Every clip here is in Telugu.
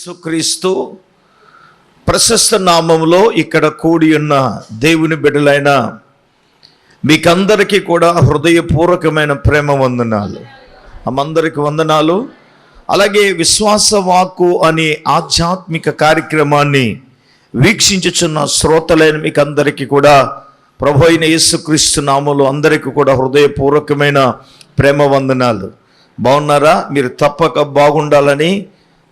యేసుక్రీస్తు ప్రశస్త నామంలో ఇక్కడ కూడి ఉన్న దేవుని బిడ్డలైన మీకందరికీ కూడా హృదయపూర్వకమైన ప్రేమ వందనాలు. అమ్మందరికి వందనాలు. అలాగే విశ్వాస వాక్కు అనే ఆధ్యాత్మిక కార్యక్రమాన్ని వీక్షించుచున్న శ్రోతలైన మీకు అందరికీ కూడా ప్రభు అయిన యేసుక్రీస్తు నామంలో అందరికీ కూడా హృదయపూర్వకమైన ప్రేమ వందనాలు. బాగున్నారా? మీరు తప్పక బాగుండాలని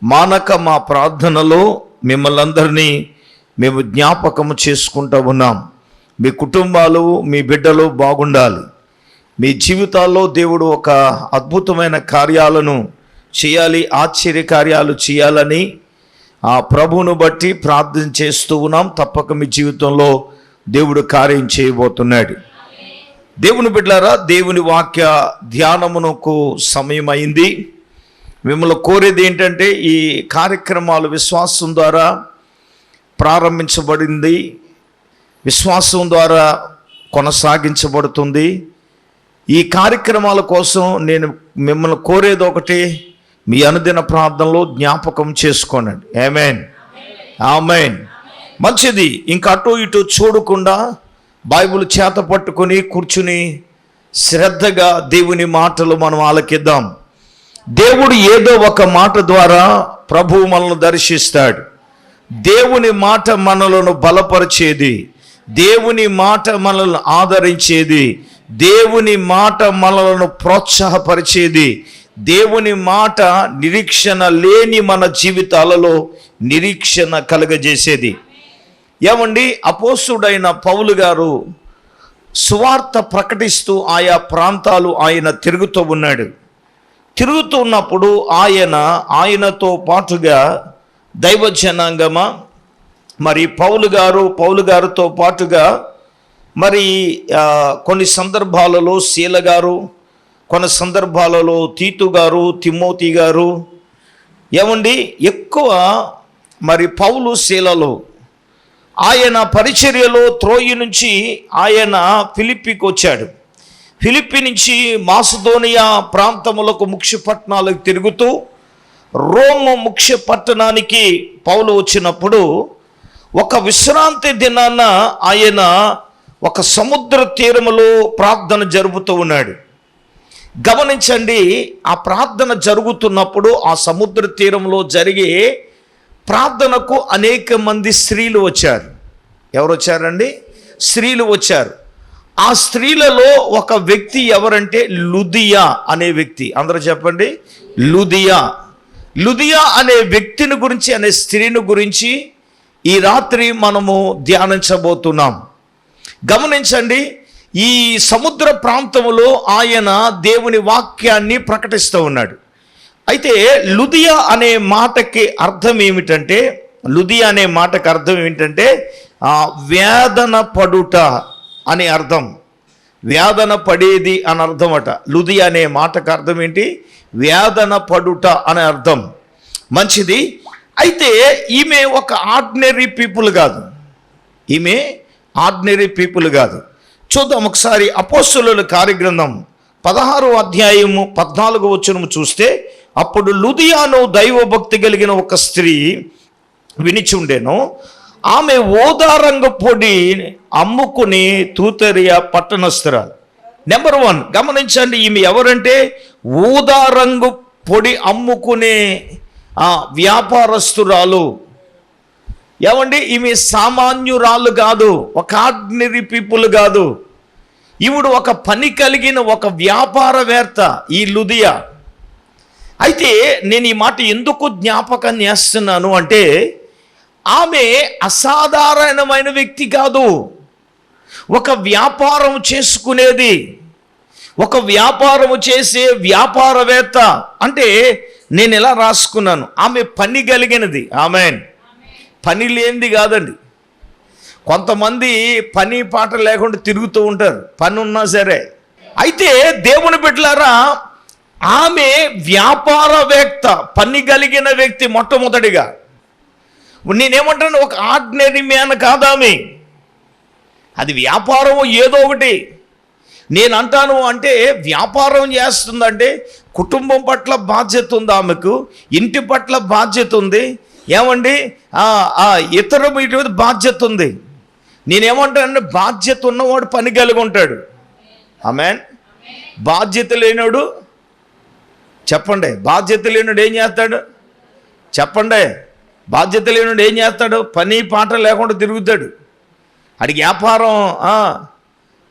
మానక మా ప్రార్థనలో మిమ్మల్ని అందరినీ మేము జ్ఞాపకము చేసుకుంటూ ఉన్నాం. మీ కుటుంబాలు మీ బిడ్డలు బాగుండాలి. మీ జీవితాల్లో దేవుడు ఒక అద్భుతమైన కార్యాలను చేయాలి ఆశ్చర్య కార్యాలు చేయాలని ఆ ప్రభువును బట్టి ప్రార్థన చేస్తూ ఉన్నాం. తప్పక మీ జీవితంలో దేవుడు కార్యం చేయబోతున్నాడు. దేవుని బిడ్డారా దేవుని వాక్య ధ్యానమునకు సమయం అయింది మిమ్మల్ని కోరేది ఏంటంటే ఈ కార్యక్రమాలు విశ్వాసం ద్వారా ప్రారంభించబడింది విశ్వాసం ద్వారా కొనసాగించబడుతుంది. ఈ కార్యక్రమాల కోసం నేను మిమ్మల్ని కోరేది ఒకటి మీ అనుదిన ప్రార్థనలో జ్ఞాపకం చేసుకోనండి. ఏమేన్ ఆమెన్ మంచిది. ఇంకా అటు ఇటు చూడకుండా బైబిల్ చేత పట్టుకొని కూర్చుని శ్రద్ధగా దేవుని మాటలు మనం ఆలకిద్దాం. దేవుడు ఏదో ఒక మాట ద్వారా ప్రభువు మనల్ని దర్శిస్తాడు. దేవుని మాట మనలను బలపరిచేది. దేవుని మాట మనల్ని ఆదరించేది. దేవుని మాట మనలను ప్రోత్సాహపరిచేది. దేవుని మాట నిరీక్షణ లేని మన జీవితాలలో నిరీక్షణ కలగజేసేది. ఏమండి? అపోసుడైన పౌలు గారు సువార్త ప్రకటిస్తూ ఆయా ప్రాంతాలు ఆయన తిరుగుతూ ఉన్నాడు. తిరుగుతున్నప్పుడు ఆయన ఆయనతో పాటుగా దైవ జనాంగమ మరి పౌలు గారు పౌలు గారితో పాటుగా మరి కొన్ని సందర్భాలలో శీల గారు కొన్ని సందర్భాలలో తీతు గారు తిమ్మోతి గారు. ఏమండి? ఎక్కువ మరి పౌలు శీలలో ఆయన పరిచర్యలో త్రోయి నుంచి ఆయన ఫిలిప్పికి వచ్చాడు ఫిలిప్పి నుంచి మాసుదోనియా ప్రాంతములకు ముఖ్య పట్టణాలకు తిరుగుతూ రోమ్ ముఖ్య పట్టణానికి పౌలు వచ్చినప్పుడు ఒక విశ్రాంతి దినాన ఆయన ఒక సముద్ర తీరములో ప్రార్థన జరుపుతూ ఉన్నాడు. గమనించండి ఆ ప్రార్థన జరుగుతున్నప్పుడు ఆ సముద్ర తీరంలో జరిగే ప్రార్థనకు అనేక మంది స్త్రీలు వచ్చారు. ఎవరు వచ్చారండి? స్త్రీలు వచ్చారు. ఆ స్త్రీలలో ఒక వ్యక్తి ఎవరంటే లుదియా అనే వ్యక్తి. అందరూ చెప్పండి. లుదియా. లుదియా అనే వ్యక్తిని గురించి అనే స్త్రీని గురించి ఈ రాత్రి మనము ధ్యానించబోతున్నాం. గమనించండి ఈ సముద్ర ప్రాంతములో ఆయన దేవుని వాక్యాన్ని ప్రకటిస్తూ ఉన్నాడు. అయితే లుదియా అనే మాటకి అర్థం ఏమిటంటే లుదియా అనే మాటకి అర్థం ఏమిటంటే ఆ, వేదన పడుట అని అర్థం. వేదన పడేది అని అర్థం అట లుది అనే మాటకు అర్థం ఏంటి? వేదన పడుట అని అర్థం. మంచిది. అయితే ఈమె ఒక ఆర్డినరీ పీపుల్ కాదు. ఈమె ఆర్డినరీ పీపుల్ కాదు. చూద్దాం ఒకసారి అపోస్తుల కార్యగ్రంథం పదహారు అధ్యాయము పద్నాలుగు వచనము చూస్తే అప్పుడు లుదియాను దైవభక్తి కలిగిన ఒక స్త్రీ వినిచి ఉండేను. ఆమె ఓదారంగు పొడి అమ్ముకుని తూతరియా పట్టణస్తురాలు నెంబర్ వన్ గమనించండి ఈమె ఎవరంటే ఊదారంగు పొడి అమ్ముకునే వ్యాపారస్తురాలు ఏమండి ఈమె సామాన్యురాలు కాదు ఒక ఆర్డినరీ పీపుల్ కాదు. ఈవిడు ఒక పని కలిగిన ఒక వ్యాపారవేత్త ఈ లుదియా. అయితే నేను ఈ మాట ఎందుకు జ్ఞాపకం చేస్తున్నాను అంటే ఆమె అసాధారణమైన వ్యక్తి కాదు. ఒక వ్యాపారం చేసుకునేది ఒక వ్యాపారము చేసే వ్యాపారవేత్త అంటే నేను ఎలా రాసుకున్నాను? ఆమె పని కలిగినది. ఆమె పని లేనిది కాదండి. కొంతమంది పని పాట లేకుండా తిరుగుతూ ఉంటారు. పని ఉన్నా సరే. అయితే దేవుని బిడ్డలారా ఆమె వ్యాపారవేత్త పని కలిగిన వ్యక్తి మొట్టమొదటిగా. నేనేమంటాను? ఒక ఆర్డినరీ మ్యాన్ కాదామే అది వ్యాపారం ఏదో ఒకటి. నేను అంటాను అంటే వ్యాపారం చేస్తుందంటే కుటుంబం పట్ల బాధ్యత ఉంది ఆమెకు ఇంటి పట్ల బాధ్యత ఉంది. ఏమండి? ఇతర వీటి మీద బాధ్యత ఉంది. నేనేమంటానంటే బాధ్యత ఉన్నవాడు పని కలిగి ఉంటాడు. ఆమెన్. బాధ్యత లేనోడు చెప్పండి. బాధ్యత లేనివాడు ఏం చేస్తాడు? చెప్పండి. బాధ్యత లేనుడు ఏం చేస్తాడు? పని పాట లేకుండా తిరుగుతాడు. అడిగి వ్యాపారం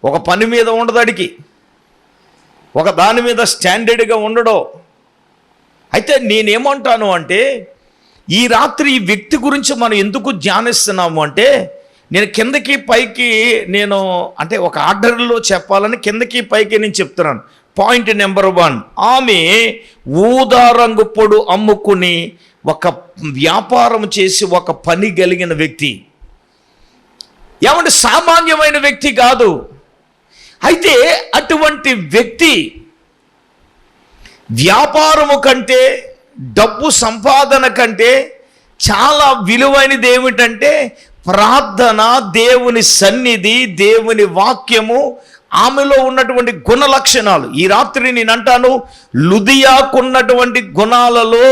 ఒక పని మీద ఉండదు అడికి ఒక దాని మీద స్టాండర్డ్గా ఉండడం. అయితే నేనేమంటాను అంటే ఈ రాత్రి ఈ వ్యక్తి గురించి మనం ఎందుకు ధ్యానిస్తున్నాము అంటే నేను కిందకి పైకి నేను అంటే ఒక ఆర్డర్లో చెప్పాలని కిందకి పైకి నేను చెప్తున్నాను. పాయింట్ నెంబర్ వన్ ఆమె ఊదా రంగు పొడు అమ్ముకుని ఒక వ్యాపారం చేసి ఒక పని కలిగిన వ్యక్తి. ఏమంటే సామాన్యమైన వ్యక్తి కాదు. అయితే అటువంటి వ్యక్తి వ్యాపారము కంటే డబ్బు సంపాదన కంటే చాలా విలువైనది ఏమిటంటే ప్రార్థన దేవుని సన్నిధి దేవుని వాక్యము ఆమెలో ఉన్నటువంటి గుణ లక్షణాలు ఈ రాత్రి నేను అంటాను లుదియాకున్నటువంటి గుణాలలో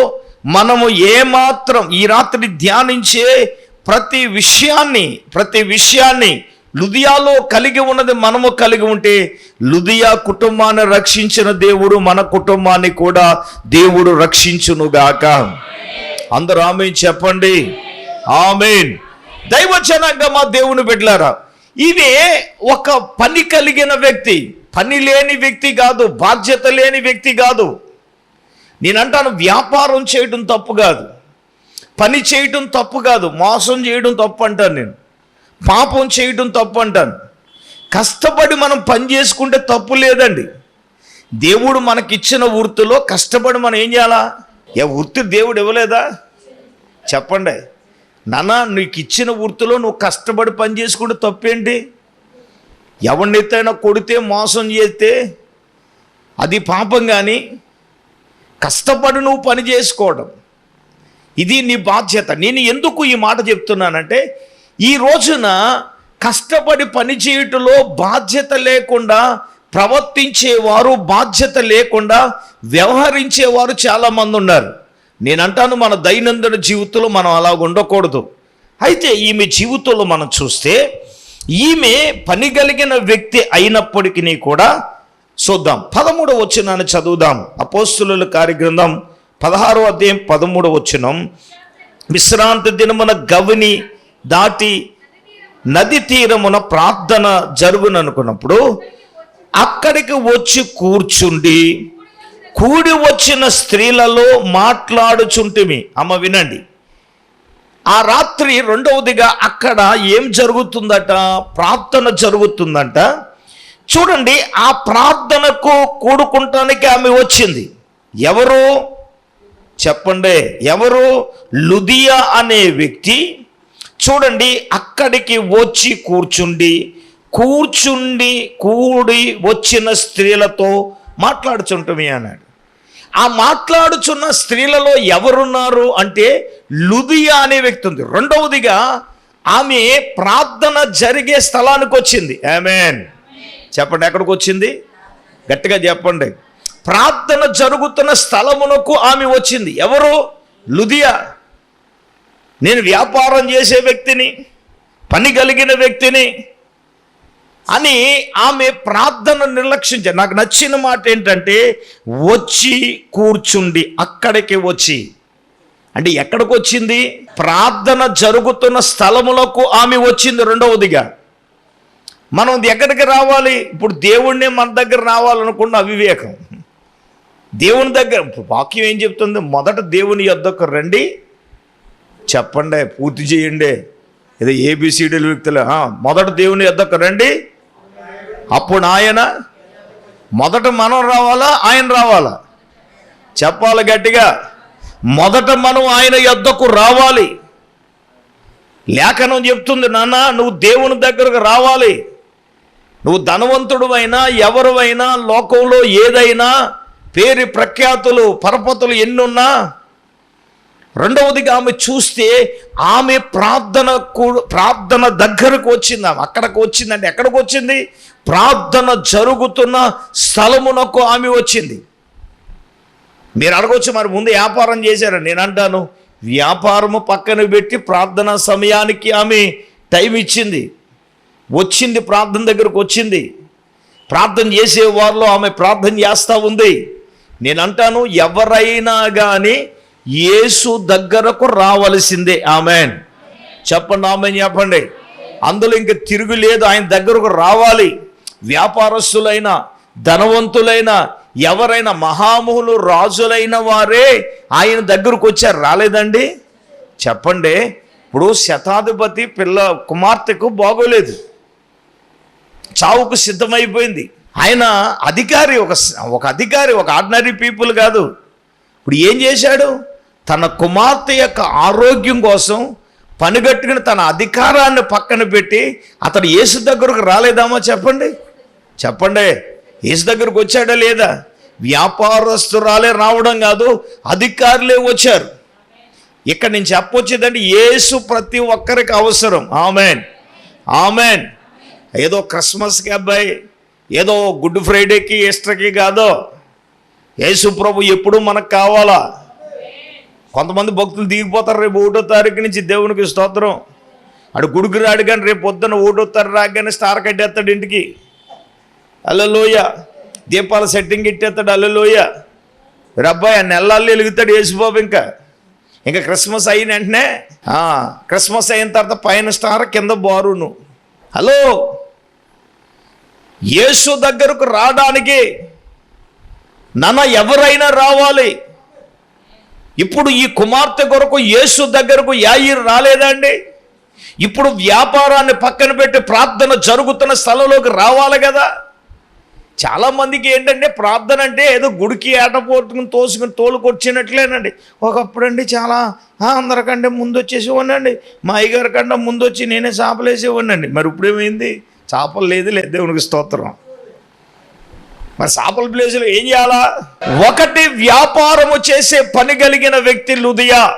మనము ఏమాత్రం ఈ రాత్రి ధ్యానించే ప్రతి విషయాన్ని ప్రతి విషయాన్ని లుదియాలో కలిగి ఉన్నది మనము కలిగి ఉంటే లుదియా కుటుంబాన్ని రక్షించిన దేవుడు మన కుటుంబాన్ని కూడా దేవుడు రక్షించునుగాక. అందరూ ఆమె చెప్పండి. ఆమెన్. దైవచనంగా మా దేవుని బిడ్డలారా ఇదే ఒక పని కలిగిన వ్యక్తి పని లేని వ్యక్తి కాదు బాధ్యత లేని వ్యక్తి కాదు. నేనంటాను వ్యాపారం చేయడం తప్పు కాదు. పని చేయడం తప్పు కాదు. మోసం చేయడం తప్పు అంటాను నేను. పాపం చేయడం తప్పు అంటాను. కష్టపడి మనం పని చేసుకుంటే తప్పు లేదండి. దేవుడు మనకిచ్చిన వృత్తిలో కష్టపడి మనం ఏం చేయాలా? ఏ వృత్తి దేవుడు ఇవ్వలేదా? చెప్పండి. నాన్న నీకు ఇచ్చిన వృత్తిలో నువ్వు కష్టపడి పని చేసుకుంటే తప్పేంటి? ఎవరినెత్తైనా కొడితే మోసం చేస్తే అది పాపం కానీ కష్టపడి నువ్వు పని చేసుకోవడం. ఇది నీ బాధ్యత. నేను ఎందుకు ఈ మాట చెప్తున్నానంటే ఈ రోజున కష్టపడి పని చేయుటలో బాధ్యత లేకుండా ప్రవర్తించేవారు బాధ్యత లేకుండా వ్యవహరించేవారు చాలామంది ఉన్నారు. నేనంటాను మన దైనందిన జీవితంలో మనం అలా ఉండకూడదు. అయితే ఈమె జీవితంలో మనం చూస్తే ఈమె పని కలిగిన వ్యక్తి అయినప్పటికీ కూడా చూద్దాం. పదమూడవ వచ్చినాన్ని చదువుదాం. అపోస్తుల కార్యగ్రంథం పదహారో అధ్యాయం పదమూడవ వచ్చినం విశ్రాంతి దినమున గవిని దాటి నది తీరమున ప్రార్థన జరుగుననుకున్నప్పుడు అక్కడికి వచ్చి కూర్చుండి కూడి వచ్చిన స్త్రీలలో మాట్లాడుచుంటిమి. అమ్మ వినండి. ఆ రాత్రి రెండవదిగా అక్కడ ఏం జరుగుతుందట? ప్రార్థన జరుగుతుందంట. చూడండి ఆ ప్రార్థనకు కూడుకుంటానికి ఆమె వచ్చింది. ఎవరు? చెప్పండి. ఎవరు? లుదియా అనే వ్యక్తి. చూడండి అక్కడికి వచ్చి కూర్చుండి కూర్చుండి కూడి వచ్చిన స్త్రీలతో మాట్లాడుచుంటమి అన్నాడు. ఆ మాట్లాడుచున్న స్త్రీలలో ఎవరున్నారు అంటే లుదియా అనే వ్యక్తి ఉంది. రెండవదిగా ఆమె ప్రార్థన జరిగే స్థలానికి వచ్చింది ఆమెన్ చెప్పండి ఎక్కడికి వచ్చింది? గట్టిగా చెప్పండి. ప్రార్థన జరుగుతున్న స్థలమునకు ఆమె వచ్చింది. ఎవరు? లుదియా. నేను వ్యాపారం చేసే వ్యక్తిని పని కలిగిన వ్యక్తిని అని ఆమె ప్రార్థన నిర్లక్షించారు నాకు నచ్చిన మాట ఏంటంటే వచ్చి కూర్చుండి అక్కడికి వచ్చి. అంటే ఎక్కడికి వచ్చింది? ప్రార్థన జరుగుతున్న స్థలములకు ఆమె వచ్చింది రెండవదిగా. మనం ఎక్కడికి రావాలి? ఇప్పుడు దేవుణ్ణి మన దగ్గర రావాలనుకున్న అవివేకం. దేవుని దగ్గర వాక్యం ఏం చెప్తుంది? మొదట దేవుని యొద్దకు రండి. చెప్పండి పూర్తి చేయండి. ఏదో ఏబిసిడీలు వ్యక్తులు మొదట దేవుని యొద్దకు రండి. అప్పుడు ఆయన మొదట మనం రావాలా? ఆయన రావాలా? చెప్పాలి గట్టిగా. మొదట మనం ఆయన యొద్దకు రావాలి. లేఖనం చెప్తుంది నాన్న నువ్వు దేవుని దగ్గరకు రావాలి. నువ్వు ధనవంతుడువైనా ఎవరువైనా లోకంలో ఏదైనా పేరు ప్రఖ్యాతులు పరపతులు ఎన్నున్నా రెండవదిగా ఆమె చూస్తే ఆమె ప్రార్థన కూ- ప్రార్థన దగ్గరకు వచ్చింది ఆమె. అక్కడికి వచ్చిందండి. ఎక్కడికి వచ్చింది? ప్రార్థన జరుగుతున్న స్థలమునకు ఆమె వచ్చింది. మీరు అడగొచ్చు మరి ముందు వ్యాపారం చేశారు. నేను అంటాను వ్యాపారము పక్కన పెట్టి ప్రార్థనా సమయానికి ఆమె టైం ఇచ్చింది. వచ్చింది ప్రార్థన దగ్గరకు వచ్చింది. ప్రార్థన చేసే వారిలో ఆమె ప్రార్థన చేస్తూ ఉంది. నేను అంటాను ఎవరైనా కానీ యేసు దగ్గరకు రావలసిందే. ఆమెన్. చెప్పండి ఆమె చెప్పండి. అందులో ఇంక తిరుగులేదు ఆయన దగ్గరకు రావాలి. వ్యాపారస్తులైన ధనవంతులైన ఎవరైనా మహాముహులు రాజులైన వారే ఆయన దగ్గరకు వచ్చారు రాలేదండి? చెప్పండి. ఇప్పుడు శతాధిపతి పిల్ల కుమార్తెకు బాగోలేదు. చావుకు సిద్ధమైపోయింది. ఆయన అధికారి ఒక ఒక అధికారి ఒక ఆర్డినరీ పీపుల్ కాదు. ఇప్పుడు ఏం చేశాడు? తన కుమార్తె యొక్క ఆరోగ్యం కోసం పనిగట్టుకుని తన అధికారాన్ని పక్కన పెట్టి అతడు యేసు దగ్గరకు రాలేదామో చెప్పండి? చెప్పండి. యేసు దగ్గరకు వచ్చాడా లేదా? వ్యాపారస్తురాలే రావడం కాదు అధికారులే వచ్చారు. ఇక్కడ నేను చెప్పొచ్చేదంటే యేసు ప్రతి ఒక్కరికి అవసరం. ఆమెన్. ఆమెన్. ఏదో క్రిస్మస్కి అబ్బాయి ఏదో గుడ్ ఫ్రైడేకి ఈస్టర్కి కాదో యేసు ప్రభు ఎప్పుడు మనకు కావాలా? కొంతమంది భక్తులు దిగిపోతారు రేపు ఒకటో తారీఖు నుంచి దేవునికి స్తోత్రం. అడు గుడికి రాడు కానీ రేపు పొద్దున్న ఒకటో తారీఖు రాగానే స్టార్ కట్టేస్తాడు ఇంటికి. అల్లలోయ. దీపాల సెట్టింగ్ ఇట్టేస్తాడు అల్లలోయ. రబ్బాయి ఆ నెలల్లో వెలుగుతాడు యేసుబాబు ఇంకా. ఇంకా క్రిస్మస్ అయిన వెంటనే క్రిస్మస్ అయిన తర్వాత పైన స్టార్ కింద బారును. హలో! యేసు దగ్గరకు రావడానికి నన్న ఎవరైనా రావాలి? ఇప్పుడు ఈ కుమార్తె కొరకు యేసు దగ్గరకు యాయిర్ రాలేదండి. ఇప్పుడు వ్యాపారాన్ని పక్కన పెట్టి ప్రార్థన జరుగుతున్న స్థలంలోకి రావాలి కదా. చాలా మందికి ఏంటంటే ప్రార్థన అంటే ఏదో గుడికి ఏటపోటుకుని తోసుకుని తోలుకొచ్చినట్లేనండి ఒకప్పుడండి చాలా అందరికంటే ముందు వచ్చేసేవాడినండి మా అయ్యగారి కంటే ముందు వచ్చి నేనే చేపలు ఉండండి మరి ఇప్పుడు ఏమైంది చేపలు లేదు లేదు దేవునికి స్తోత్రం. మరి చేపల ప్లేసులు ఏం చేయాలా? ఒకటి వ్యాపారము చేసే పని కలిగిన వ్యక్తి లుదియా.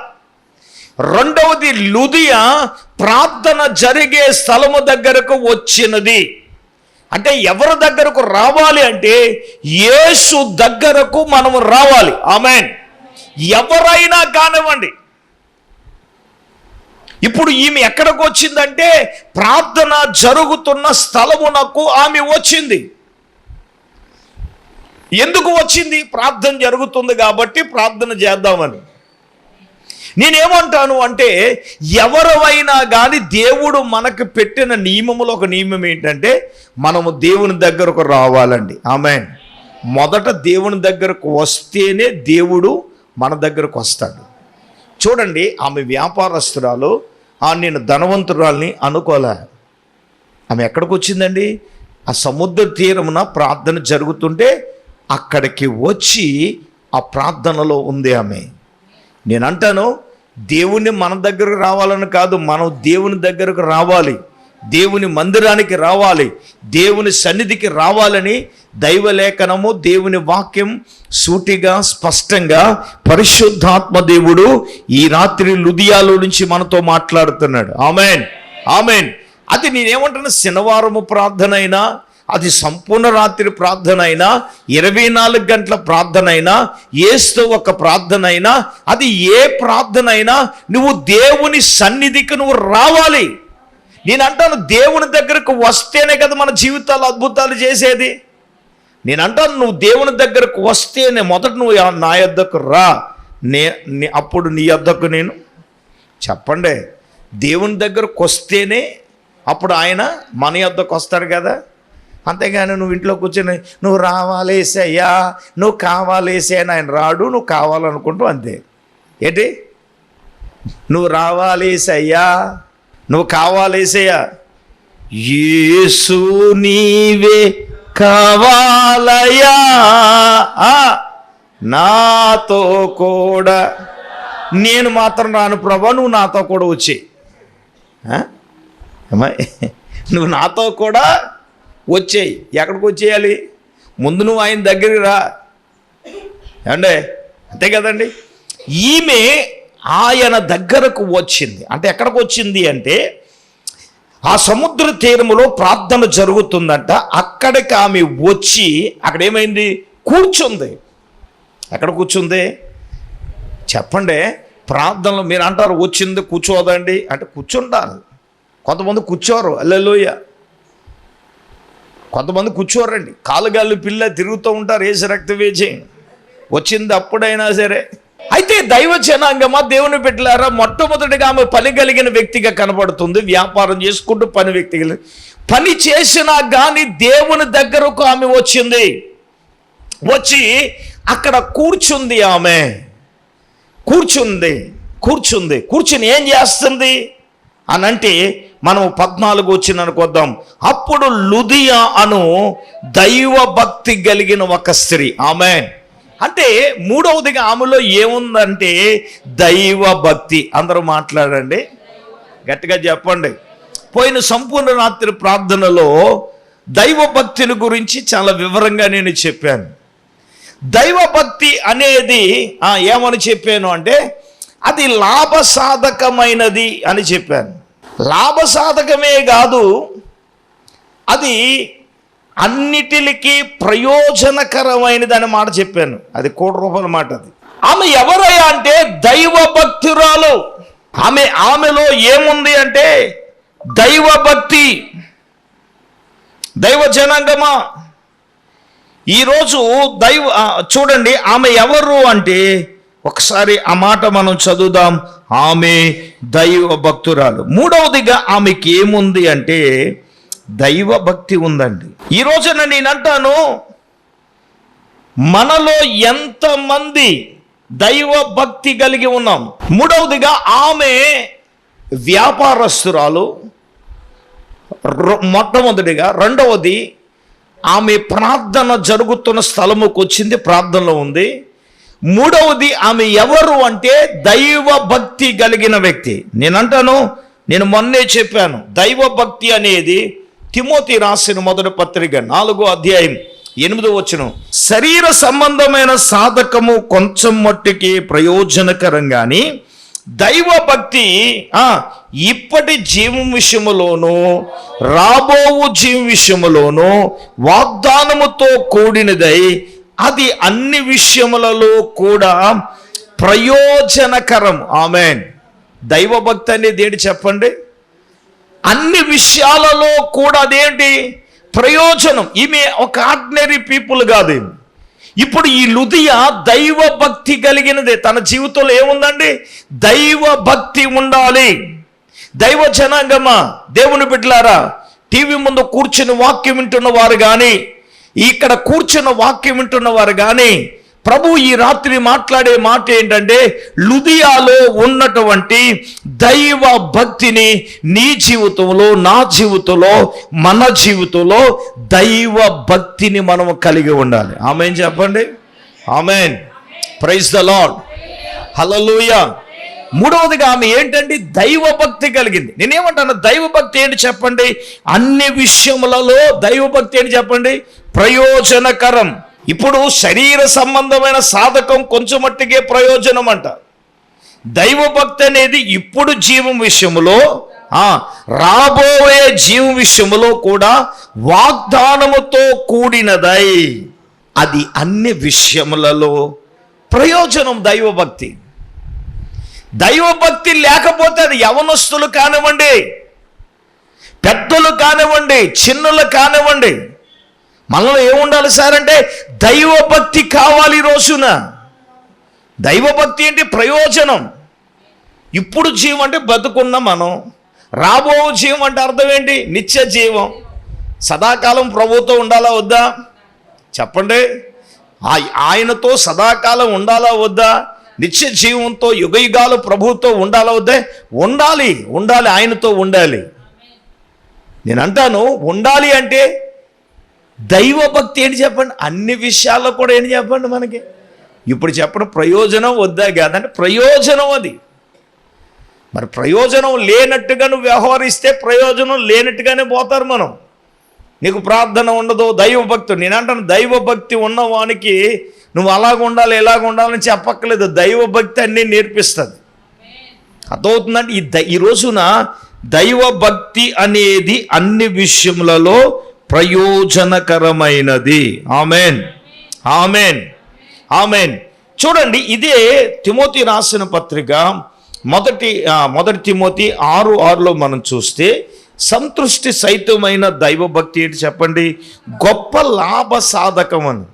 రెండవది లుదియా ప్రార్థన జరిగే స్థలము దగ్గరకు వచ్చినది. అంటే ఎవరి దగ్గరకు రావాలి అంటే యేసు దగ్గరకు మనము రావాలి. ఆమెన్. ఎవరైనా కానివ్వండి ఇప్పుడు ఈమె ఎక్కడికి వచ్చిందంటే ప్రార్థన జరుగుతున్న స్థలమునకు ఆమె వచ్చింది. ఎందుకు వచ్చింది? ప్రార్థన జరుగుతుంది కాబట్టి ప్రార్థన చేద్దామని. నేనేమంటాను అంటే ఎవరైనా కానీ దేవుడు మనకు పెట్టిన నియమములో ఒక నియమం ఏంటంటే మనము దేవుని దగ్గరకు రావాలండి. ఆమె మొదట దేవుని దగ్గరకు వస్తేనే దేవుడు మన దగ్గరకు వస్తాడు. చూడండి ఆమె వ్యాపారస్తురాలు ఆ నేను ధనవంతురాల్ని అనుకోలే. ఆమె ఎక్కడికి వచ్చిందండి? ఆ సముద్ర తీరమున ప్రార్థన జరుగుతుంటే అక్కడికి వచ్చి ఆ ప్రార్థనలో ఉంది ఆమె. నేను అంటాను దేవుణ్ణి మన దగ్గరకు రావాలని కాదు మనం దేవుని దగ్గరకు రావాలి. దేవుని మందిరానికి రావాలి దేవుని సన్నిధికి రావాలని దైవలేఖనము దేవుని వాక్యం సూటిగా స్పష్టంగా పరిశుద్ధాత్మ దేవుడు ఈ రాత్రి లుదియాలో నుంచి మనతో మాట్లాడుతున్నాడు. ఆమెన్. ఆమెన్. అది నేనేమంటున్నా శనివారము ప్రార్థన అయినా అది సంపూర్ణ రాత్రి ప్రార్థన అయినా ఇరవై నాలుగు గంటల ప్రార్థన అయినా ఏస్తూ ఒక ప్రార్థన అయినా అది ఏ ప్రార్థన అయినా నువ్వు దేవుని సన్నిధికి నువ్వు రావాలి. నేను అంటాను దేవుని దగ్గరకు వస్తేనే కదా మన జీవితాలు అద్భుతాలు చేసేది. నేను అంటాను నువ్వు దేవుని దగ్గరకు వస్తేనే మొదట నువ్వు నా యొద్దకు రా. నే అప్పుడు నీ యొద్దకు నేను చెప్పండి. దేవుని దగ్గరకు వస్తేనే అప్పుడు ఆయన మన యొద్దకు వస్తాడు కదా. అంతేగాని నువ్వు ఇంట్లో కూర్చొని నువ్వు రావాలేసయ్యా నువ్వు కావాలేసే అని ఆయన రాడు నువ్వు కావాలనుకుంటూ అంతే. ఏంటి? నువ్వు రావాలేసయ్యా నువ్వు కావాలేసయ్యా యేసు నీవే కావాలయా నాతో కూడా. నేను మాత్రం రాను ప్రభా నువ్వు నాతో కూడా వచ్చే. నువ్వు నాతో కూడా వచ్చేయి ఎక్కడికి వచ్చేయాలి? ముందు నువ్వు ఆయన దగ్గరికి రా. ఏమండే? అంతే కదండి. ఈమె ఆయన దగ్గరకు వచ్చింది. అంటే ఎక్కడికి వచ్చింది అంటే ఆ సముద్ర తీరములో ప్రార్థన జరుగుతుందంట. అక్కడికి ఆమె వచ్చి అక్కడ ఏమైంది కూర్చుంది. ఎక్కడ కూర్చుంది? చెప్పండి ప్రార్థనలు మీరు అంటారు వచ్చింది కూర్చోదండి. అంటే కూర్చుంటారు. కొంతమంది కూర్చోరు. అల్లెలోయ కొంతమంది కూర్చోరండి. కాలుగాళ్ళు పిల్ల తిరుగుతూ ఉంటారు ఏసి రక్త వేచి వచ్చింది అప్పుడైనా సరే. అయితే దైవ జనాంగమా దేవుని బిడ్డలారా? మొట్టమొదటిగా ఆమె పని కలిగిన వ్యక్తిగా కనబడుతుంది. వ్యాపారం చేసుకుంటూ పని వ్యక్తి పని చేసినా కానీ దేవుని దగ్గరకు ఆమె వచ్చింది. వచ్చి అక్కడ కూర్చుంది ఆమె. కూర్చుంది కూర్చుంది. కూర్చుని ఏం చేస్తుంది? అని అంటే మనం పద్నాలుగు వచ్చిన అనుకోద్దాం. అప్పుడు లుదియా అను దైవ భక్తి కలిగిన ఒక స్త్రీ. ఆమె అంటే మూడవదిగా ఆమెలో ఏముందంటే దైవ భక్తి అందరూ మాట్లాడండి. గట్టిగా చెప్పండి. పోయిన సంపూర్ణ రాత్రి ప్రార్థనలో దైవ భక్తిని గురించి చాలా వివరంగా నేను చెప్పాను. దైవ భక్తి అనేది ఏమని చెప్పాను అంటే అది లాభసాధకమైనది అని చెప్పాను. లాభసాధకమే కాదు అది అన్నిటికి ప్రయోజనకరమైనది అని మాట చెప్పాను. అది కోటి రూపాయల మాట అది. ఆమె ఎవరయ్యా అంటే దైవ భక్తురాలు ఆమె ఆమెలో ఏముంది అంటే దైవ భక్తి దైవ జనాంగమా? ఈరోజు దైవ చూడండి ఆమె ఎవరు అంటే ఒకసారి ఆ మాట మనం చదువుదాం. ఆమె దైవ భక్తురాలు మూడవదిగా ఆమెకి ఏముంది అంటే దైవ భక్తి ఉందండి. ఈ రోజున నేను అంటాను మనలో ఎంతమంది దైవ భక్తి కలిగి ఉన్నాం. మూడవదిగా ఆమె వ్యాపారస్తురాలు. రొ- మొట్టమొదటిగా రెండవది ఆమె ప్రార్థన జరుగుతున్న స్థలముకు వచ్చింది ప్రార్థనలో ఉంది. మూడవది ఆమె ఎవరు అంటే దైవ భక్తి కలిగిన వ్యక్తి. నేనంటాను నేను మొన్నే చెప్పాను దైవ భక్తి అనేది తిమోతి రాసిన మొదటి పత్రిక నాలుగో అధ్యాయం ఎనిమిదో వచ్చును శరీర సంబంధమైన సాధకము కొంచెం మట్టుకి ప్రయోజనకరం కానీ దైవ భక్తి ఇప్పటి జీవం విషయములోను రాబోవు జీవం విషయములోను వాగ్దానముతో కూడినదై అది అన్ని విషయములలో కూడా ప్రయోజనకరం. ఆమెన్. దైవభక్తి అనేది ఏంటి చెప్పండి? అన్ని విషయాలలో కూడా అదేంటి? ప్రయోజనం. ఈమె ఒక ఆర్డినరీ పీపుల్ కాదు ఇప్పుడు ఈ లుదియ దైవ భక్తి కలిగినదే. తన జీవితంలో ఏముందండి? దైవ భక్తి ఉండాలి. దైవ జనాంగమా? దేవుని బిడ్డలారా టీవీ ముందు కూర్చుని వాక్యం వింటున్న వారు కానీ ఇక్కడ కూర్చున్న వాక్యం వింటున్న వారు కానీ ప్రభు ఈ రాత్రి మాట్లాడే మాట ఏంటంటే లుదియాలో ఉన్నటువంటి దైవ భక్తిని నీ జీవితంలో నా జీవితంలో మన జీవితంలో దైవ భక్తిని మనం కలిగి ఉండాలి. ఆమెన్ చెప్పండి. Amen. Praise the lord hallelujah మూడవదిగా ఆమె ఏంటంటే దైవ భక్తి కలిగింది. నేనేమంటాను దైవ భక్తి ఏంటి చెప్పండి? అన్ని విషయములలో దైవ భక్తి ఏంటి చెప్పండి? ప్రయోజనకరం. ఇప్పుడు శరీర సంబంధమైన సాధకం కొంచెం మట్టుకే ప్రయోజనం అంట దైవభక్తి అనేది ఇప్పుడు జీవం విషయంలో రాబోయే జీవం విషయంలో కూడా వాగ్దానముతో కూడినదై. అది అన్ని విషయములలో ప్రయోజనం దైవభక్తి దైవభక్తి లేకపోతే అది యవనస్తులు కానివ్వండి పెద్దలు కానివ్వండి చిన్నులు కానివ్వండి మనలో ఏముండాలి సార్ అంటే దైవభక్తి కావాలి ఈ రోజున. దైవభక్తి ఏంటి ప్రయోజనం. ఇప్పుడు జీవం అంటే బతుకున్న మనం. రాబో జీవం అంటే అర్థం ఏంటి? నిత్య జీవం. సదాకాలం ప్రభుతో ఉండాలా వద్దా? చెప్పండి. ఆ- ఆయనతో సదాకాలం ఉండాలా వద్దా? నిత్య జీవంతో యుగయుగాలు ప్రభుతో ఉండాలా వద్దా? ఉండాలి. ఉండాలి. ఆయనతో ఉండాలి. నేను అంటాను ఉండాలి అంటే దైవభక్తి ఏంటి చెప్పండి? అన్ని విషయాల్లో కూడా ఏంటి చెప్పండి మనకి? ఇప్పుడు చెప్పడం ప్రయోజనం వద్దా కాదంటే ప్రయోజనం అది. మరి ప్రయోజనం లేనట్టుగా నువ్వు వ్యవహరిస్తే ప్రయోజనం లేనట్టుగానే పోతారు మనం. నీకు ప్రార్థన ఉండదు దైవ భక్తి నేను అంటాను దైవభక్తి ఉన్నవానికి నువ్వు అలాగ ఉండాలి ఎలాగ ఉండాలని చెప్పక్కలేదు దైవభక్తి అన్నీ నేర్పిస్తుంది. అర్థమవుతుందంటే ఈ ద ఈ రోజున దైవ భక్తి అనేది అన్ని విషయములలో ప్రయోజనకరమైనది. ఆమెన్. ఆమెన్. ఆమెన్. చూడండి ఇదే తిమోతి రాసిన పత్రిక మొదటి మొదటి తిమోతి ఆరు ఆరులో మనం చూస్తే సంతృష్టి సైతమైన దైవభక్తి ఏంటి చెప్పండి? గొప్ప లాభ సాధకం అని.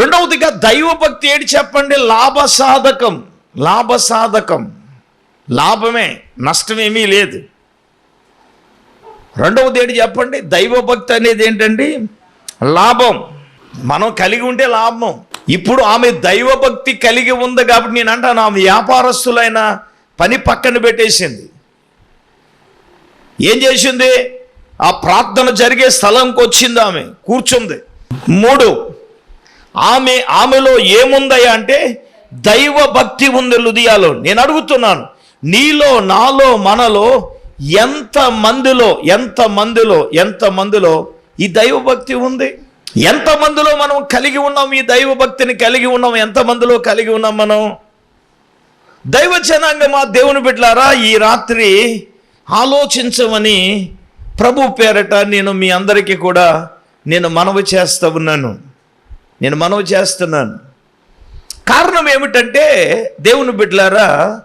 రెండవదిగా దైవభక్తి ఏంటి చెప్పండి? లాభ సాధకం. లాభ సాధకం. లాభమే. నష్టమేమీ లేదు. రెండవది ఏంటి చెప్పండి? దైవభక్తి అనేది ఏంటండి? లాభం. మనం కలిగి ఉంటే లాభం. ఇప్పుడు ఆమె దైవభక్తి కలిగి ఉంది కాబట్టి నేను అంటాను ఆమె వ్యాపారస్తులైన పని పక్కన పెట్టేసింది. ఏం చేసింది? ఆ ప్రార్థన జరిగే స్థలంకి వచ్చింది ఆమె కూర్చుంది. మూడు ఆమె ఆమెలో ఏముందయ్యా అంటే దైవభక్తి ఉంది లుదియాలో నేను అడుగుతున్నాను నీలో నాలో మనలో ఎంత మందిలో ఎంత మందిలో ఎంత మందిలో ఈ దైవభక్తి ఉంది? ఎంత మందిలో మనం కలిగి ఉన్నాం? ఈ దైవ భక్తిని కలిగి ఉన్నాం? ఎంత మందిలో కలిగి ఉన్నాం మనం? దైవ జనాంగమా దేవుని బిడ్డలారా ఈ రాత్రి ఆలోచించమని ప్రభు పేరట నేను మీ అందరికీ కూడా నేను మనవి చేస్తూ ఉన్నాను. నేను మనవి చేస్తున్నాను. కారణం ఏమిటంటే దేవుని బిడ్డలారా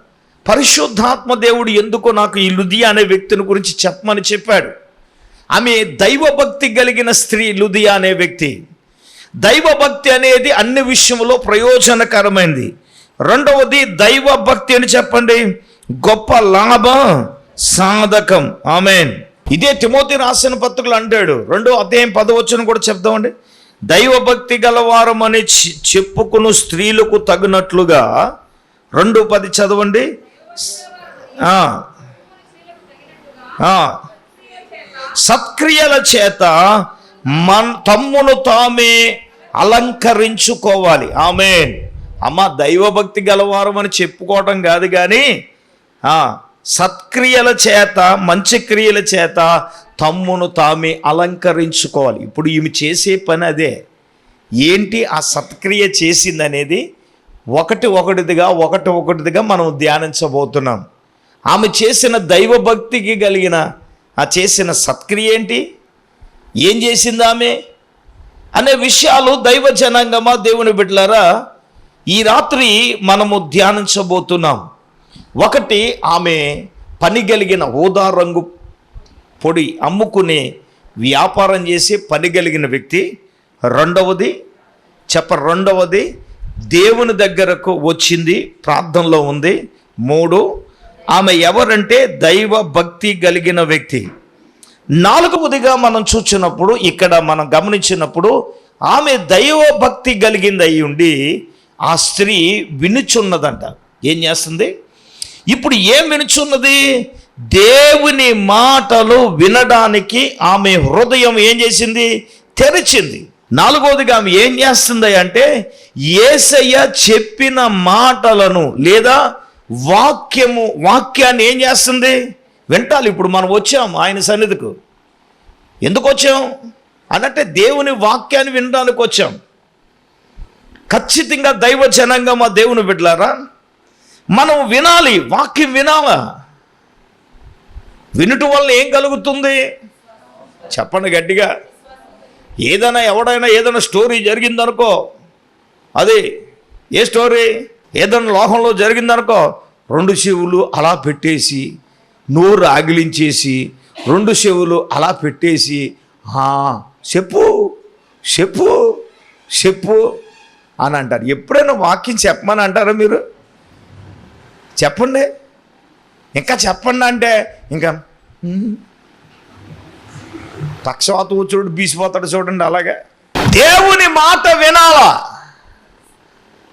పరిశుద్ధాత్మ దేవుడు ఎందుకో నాకు ఈ లుదియా అనే వ్యక్తిని గురించి చెప్పమని చెప్పాడు. ఆమె దైవభక్తి కలిగిన స్త్రీ లుదియా అనే వ్యక్తి. దైవభక్తి అనేది అన్ని విషయంలో ప్రయోజనకరమైంది. రెండవది దైవభక్తి అని చెప్పండి. గొప్ప లాభ సాధకం. ఆమెన్. ఇదే తిమోతి రాసిన పత్రికలు అంటాడు. రెండో అధ్యాయం పదవచ్చును కూడా చెప్దామండి. దైవభక్తి గలవారం అని చెప్పుకును స్త్రీలకు తగినట్లుగా. రెండు పది చదవండి. సత్క్రియల చేత మన్ తమ్మును తామే అలంకరించుకోవాలి. ఆమె అమ్మ దైవభక్తి గలవారు అని చెప్పుకోవటం కాదు కానీ సత్క్రియల చేత మంచి క్రియల చేత తమ్మును తామే అలంకరించుకోవాలి. ఇప్పుడు ఈమె చేసే పని అదే. ఏంటి ఆ సత్క్రియ చేసిందనేది? ఒకటి ఒకటిదిగా ఒకటి ఒకటిదిగా మనం ధ్యానించబోతున్నాం. ఆమె చేసిన దైవభక్తికి కలిగిన ఆ చేసిన సత్క్రియ ఏంటి? ఏం చేసింది ఆమె? అనే విషయాలు దైవ జనాంగమా? దేవుని బిడ్డలారా ఈ రాత్రి మనము ధ్యానించబోతున్నాం. ఒకటి ఆమె పని కలిగిన హోదా రంగు పొడి అమ్ముకునే వ్యాపారం చేసి పని కలిగిన వ్యక్తి. రెండవది చెప్ప రెండవది దేవుని దగ్గరకు వచ్చింది ప్రార్థనలో ఉంది. మూడు ఆమె ఎవరంటే దైవ భక్తి కలిగిన వ్యక్తి. నాలుగవదిగా మనం చూచినప్పుడు ఇక్కడ మనం గమనించినప్పుడు ఆమె దైవ భక్తి కలిగింది అయి ఉండి ఆ స్త్రీ వినుచున్నదంట. ఏం చేస్తుంది? ఇప్పుడు ఏం వినుచున్నది? దేవుని మాటలు వినడానికి ఆమె హృదయం ఏం చేసింది? తెరిచింది. నాలుగోదిగా ఆమె ఏం చేస్తుంది అంటే ఏసయ్య చెప్పిన మాటలను లేదా వాక్యము వాక్యాన్ని ఏం చేస్తుంది? వింటాలి ఇప్పుడు మనం వచ్చాం ఆయన సన్నిధికు. ఎందుకు వచ్చాం? అనంటే దేవుని వాక్యాన్ని వినడానికి వచ్చాం. ఖచ్చితంగా దైవ జనంగా మా దేవుని బిడ్డలారా? మనం వినాలి వాక్యం వినాలా? వినుట వల్ల ఏం కలుగుతుంది? చెప్పండి గట్టిగా. ఏదైనా ఎవడైనా ఏదైనా స్టోరీ జరిగిందనుకో అది ఏ స్టోరీ? ఏదైనా లోకంలో జరిగిందనుకో రెండు చెవులు అలా పెట్టేసి నోరు ఆగిలించేసి రెండు చెవులు అలా పెట్టేసి చెప్పు చెప్పు చెప్పు అని అంటారు. ఎప్పుడైనా వాక్యం చెప్పమని అంటారా మీరు? చెప్పండి. ఇంకా చెప్పండి అంటే ఇంకా పక్షవాతం చూడు బీసిపోతాడు చూడండి అలాగే. దేవుని మాట వినాలా?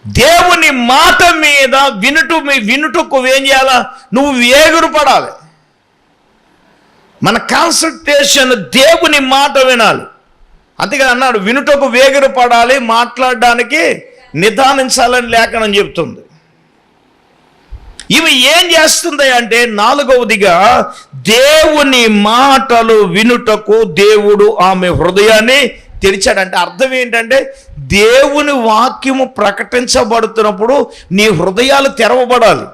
దేవుని మాట మీద వినుటు మీ వినుటకు ఏం చేయాలా? నువ్వు వేగురు పడాలి మన కాన్సన్ట్రేషన్ దేవుని మాట వినాలి. అందుకని అన్నాడు వినుటకు వేగురు పడాలి మాట్లాడడానికి నిదానించాలని లేఖనం చెప్తుంది ఇవి ఏం చేస్తుంది అంటే నాలుగవదిగా దేవుని మాటలు వినుటకు దేవుడు ఆమె హృదయాన్ని తెరిచాడంటే అర్థం ఏంటంటే దేవుని వాక్యము ప్రకటించబడుతున్నప్పుడు నీ హృదయాలు తెరవబడాలి.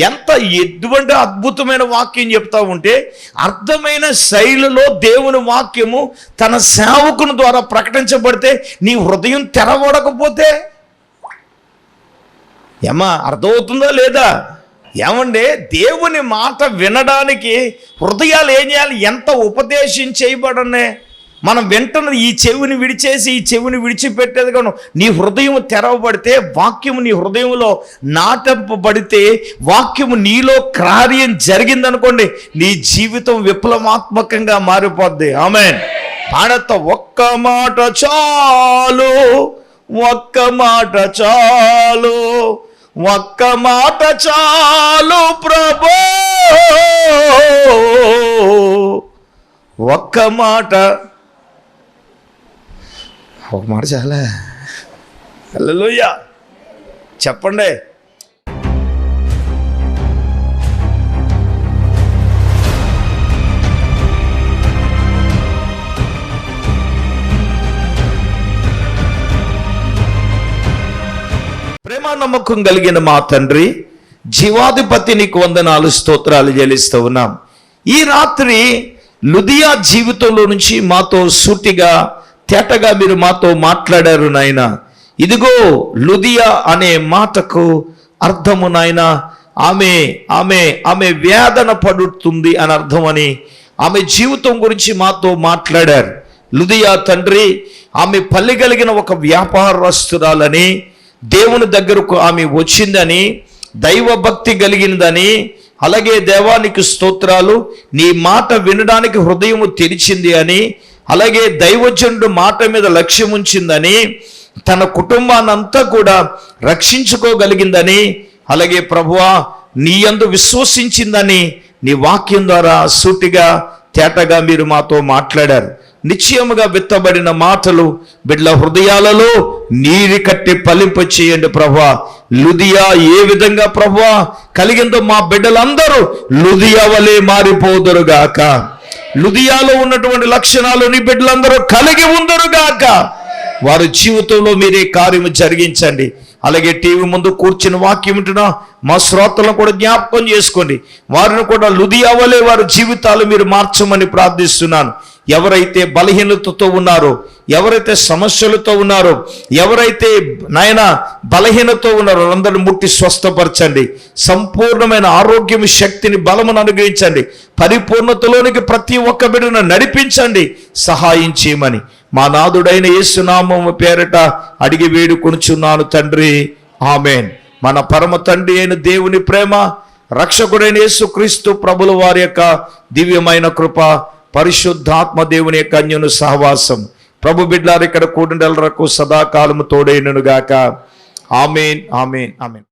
ఎంత ఎటువంటి అద్భుతమైన వాక్యం చెప్తా ఉంటే అర్థమైన శైలిలో దేవుని వాక్యము తన సేవకుని ద్వారా ప్రకటించబడితే నీ హృదయం తెరవడకపోతే ఏమా అర్థమవుతుందా లేదా? ఏమంటే దేవుని మాట వినడానికి హృదయాలు ఏం చేయాలి? ఎంత ఉపదేశం చేయబడనే? మనం వింటున్నది ఈ చెవిని విడిచేసి ఈ చెవిని విడిచిపెట్టేది కాను నీ హృదయం తెరవబడితే వాక్యము నీ హృదయంలో నాటింపబడితే వాక్యము నీలో కార్యం జరిగిందనుకోండి నీ జీవితం విప్లవాత్మకంగా మారిపోద్ది. ఆమె పాడత ఒక్క మాట చాలు ఒక్క మాట చాలు. ఒక్క మాట చాలు ప్రభు. ఒక్క మాట. ఒక మాట చాలా. హల్లెలూయా. చెప్పండి. నమ్మకం కలిగిన మా తండ్రి జీవాధిపతి నీకు వందనాలు స్తోత్రాలు చెల్లిస్తూ ఉన్నాం. ఈ రాత్రి లుదియా జీవితంలో నుంచి మాతో సూటిగా తేటగా మీరు మాతో మాట్లాడారు నాయన. ఇదిగో లుదియా అనే మాటకు అర్థము నాయన. ఆమె ఆమె ఆమె వేదన పడుతుంది అని అర్థమని ఆమె జీవితం గురించి మాతో మాట్లాడారు. లుదియా తండ్రి ఆమె పల్లి కలిగిన ఒక వ్యాపారస్తురాలని దేవుని దగ్గరకు ఆమె వచ్చిందని దైవ భక్తి అలాగే దేవానికి స్తోత్రాలు నీ మాట వినడానికి హృదయము తెరిచింది అని అలాగే దైవజనుడు మాట మీద లక్ష్యం ఉంచిందని తన కుటుంబాన్నంతా కూడా రక్షించుకోగలిగిందని అలాగే ప్రభువా నీ అందు విశ్వసించిందని నీ వాక్యం ద్వారా సూటిగా తేటగా మీరు మాతో మాట్లాడారు. నిశ్చయముగా విత్తబడిన మాటలు బిడ్ల హృదయాలలో నీరు కట్టి పలింప చేయండి ప్రభా. లుదియా ఏ విధంగా ప్రభా? కలిగిందో మా బిడ్డలందరూ లుదియా వలె మారిపోదురుగాక. లుదియాలో ఉన్నటువంటి లక్షణాలు నీ బిడ్డలందరూ కలిగి ఉందరుగాక. వారి జీవితంలో మీరే కార్యము జరిగించండి. అలాగే టీవీ ముందు కూర్చుని వాక్యం వింటున్నా మా శ్రోతలను కూడా జ్ఞాపకం చేసుకోండి. వారిని కూడా లుది అవ్వలే వారి జీవితాలు మీరు మార్చమని ప్రార్థిస్తున్నాను. ఎవరైతే బలహీనతతో ఉన్నారో ఎవరైతే సమస్యలతో ఉన్నారో ఎవరైతే నాయన బలహీనతో ఉన్నారో అందరిని ముట్టి స్వస్థపరచండి. సంపూర్ణమైన ఆరోగ్యం శక్తిని బలమును అనుగ్రహించండి. పరిపూర్ణతలోనికి ప్రతి ఒక్క బిడ్డను నడిపించండి. సహాయం చేయమని మా నాదుడైన యేసునామము పేరట అడిగి వేడుకొనుచున్నాను తండ్రి. ఆమెన్. మన పరమ తండ్రి అయిన దేవుని ప్రేమ రక్షకుడైన యేసుక్రీస్తు ప్రభుల వారి యొక్క దివ్యమైన కృప పరిశుద్ధాత్మ దేవుని యొక్క అన్యును సహవాసం. ప్రభు బిడ్లారు ఇక్కడ కూడండలరకు సదాకాలము తోడైనను గాక. Amen amen amen.